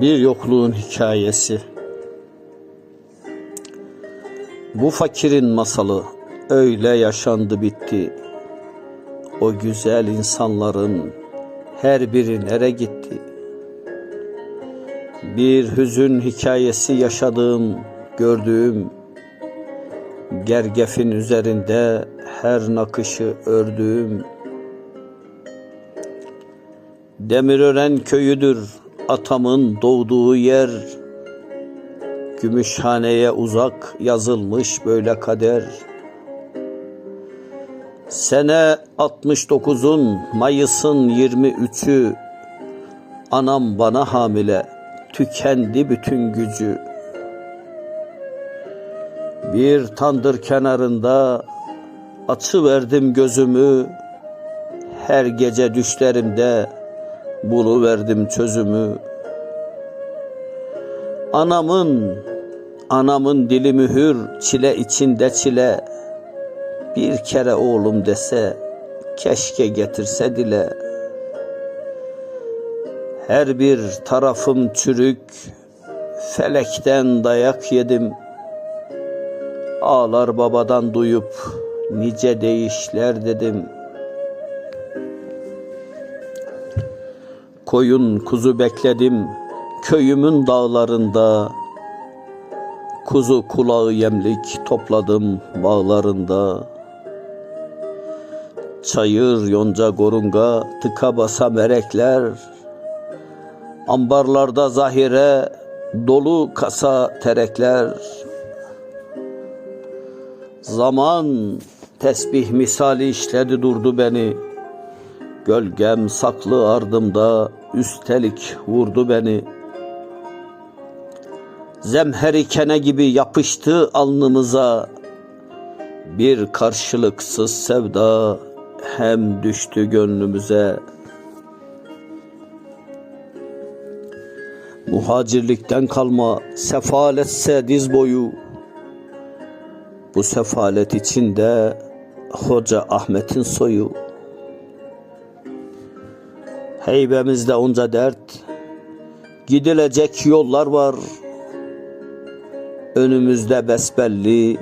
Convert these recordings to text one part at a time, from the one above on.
Bir yokluğun hikayesi. Bu fakirin masalı öyle yaşandı bitti. O güzel insanların her biri nere gitti? Bir hüzün hikayesi yaşadığım, gördüğüm, gergefin üzerinde her nakışı ördüğüm, Demirören köyüdür atamın doğduğu yer. Gümüşhaneye uzak yazılmış böyle kader. Sene 69'un Mayıs'ın 23'ü Anam bana hamile tükendi bütün gücü. Bir tandır kenarında açı verdim gözümü. Her gece düşlerimde buluverdim çözümü. Anamın, anamın dili mühür, çile içinde çile. Bir kere oğlum dese, keşke getirse dile. Her bir tarafım çürük, felekten dayak yedim. Ağlar babadan duyup, nice değişler dedim.'' Koyun kuzu bekledim köyümün dağlarında. Kuzu kulağı yemlik topladım bağlarında. Çayır yonca gorunga tıka basa merekler. Ambarlarda zahire dolu kasa terekler. Zaman tesbih misali işledi durdu beni. Gölgem saklı ardımda üstelik vurdu beni. Zemheri kene gibi yapıştı alnımıza. Bir karşılıksız sevda hem düştü gönlümüze. Muhacirlikten kalma sefaletse diz boyu. Bu sefalet içinde Hoca Ahmet'in soyu. Heybemizde onca dert, gidilecek yollar var. Önümüzde besbelli,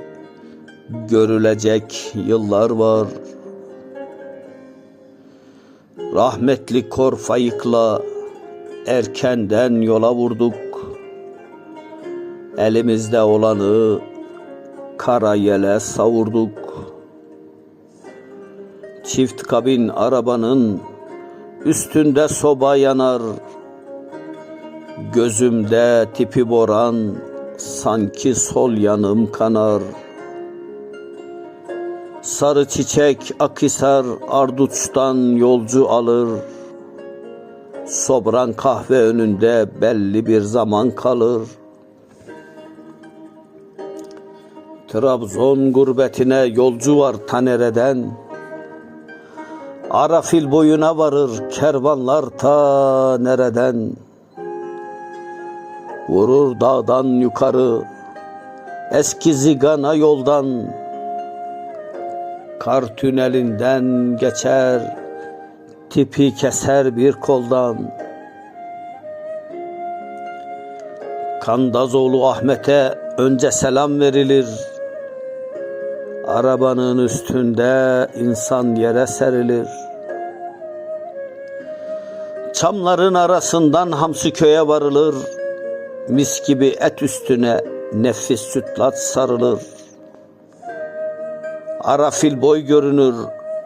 görülecek yıllar var. Rahmetli Korfayık'la erkenden yola vurduk. Elimizde olanı kara yele savurduk. Çift kabin arabanın Üstünde soba yanar, gözümde tipi boran, sanki sol yanım kanar. Sarı çiçek akisar arduçtan yolcu alır. Sobran kahve önünde belli bir zaman kalır. Trabzon gurbetine yolcu var Tanere'den. Arafil boyuna varır kervanlar ta nereden? Vurur dağdan yukarı eski zigana yoldan. Kar tünelinden geçer tipi keser bir koldan. Kandazoğlu Ahmet'e önce selam verilir Arabanın üstünde insan yere serilir. Çamların arasından Hamsi köye varılır. Mis gibi et üstüne nefis sütlat sarılır. Arafil boy görünür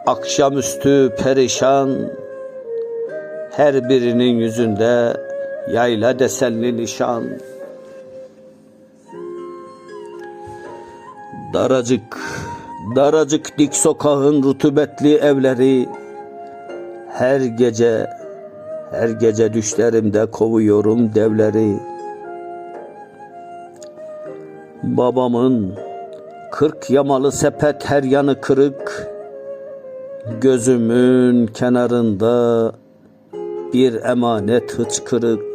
akşamüstü perişan. Her birinin yüzünde yayla desenli nişan. Daracık, daracık dik sokağın rutubetli evleri her gece, her gece düşlerimde kovuyorum devleri. Babamın kırk yamalı sepet her yanı kırık, gözümün kenarında bir emanet hıçkırık.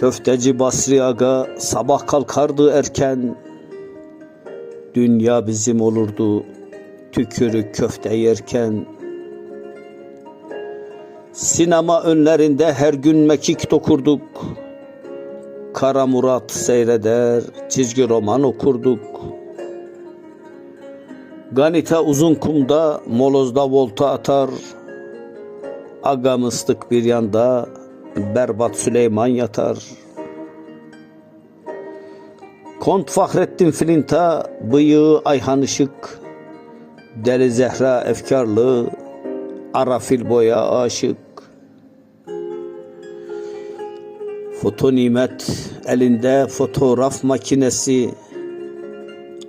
Köfteci Basri Aga sabah kalkardı erken. Dünya bizim olurdu tükürük köfte yerken. Sinema önlerinde her gün mekik dokurduk. Kara Murat seyreder, çizgi roman okurduk. Ganita uzun kumda, molozda volta atar. Aga mıstık bir yanda, berbat Süleyman yatar. Kont Fahrettin Filinta, bıyığı Ayhan Işık. Deli Zehra efkarlı, Arafil boya aşık. Foto nimet elinde fotoğraf makinesi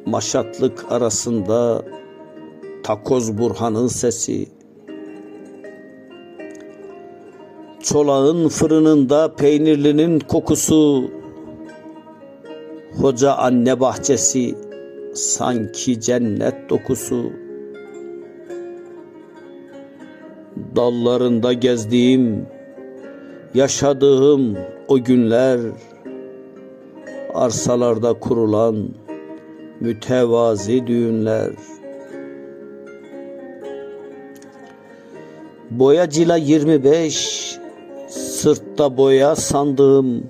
Maşatlık arasında takoz Burhan'ın sesi Çolağın fırınında peynirlinin kokusu. Hoca anne bahçesi sanki cennet dokusu. Dallarında gezdiğim yaşadığım o günler. Arsalarda kurulan mütevazi düğünler. Boyacıyla 25 sırtta boya sandığım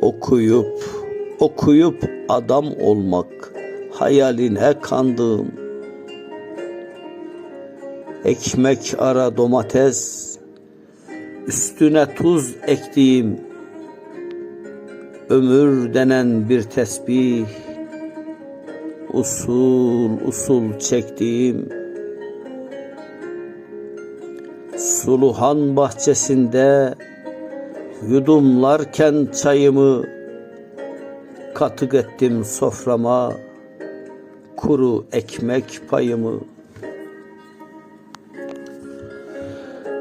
okuyup okuyup adam olmak hayaline kandığım ekmek ara domates üstüne tuz ektiğim ömür denen bir tesbih usul usul çektiğim Suluhan bahçesinde yudumlarken çayımı katık ettim soframa kuru ekmek payımı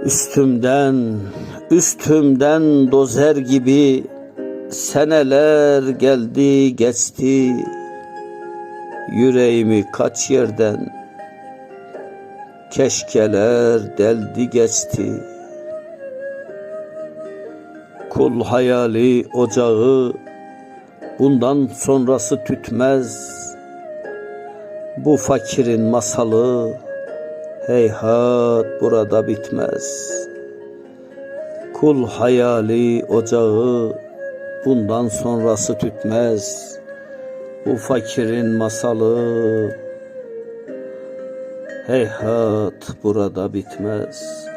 Üstümden, üstümden dozer gibi seneler geldi geçti. Yüreğimi kaç yerden keşkeler deldi geçti. Kul hayali ocağı bundan sonrası tütmez. Bu fakirin masalı Heyhat burada bitmez. Kul hayali ocağı bundan sonrası tütmez. Bu fakirin masalı heyhat burada bitmez.''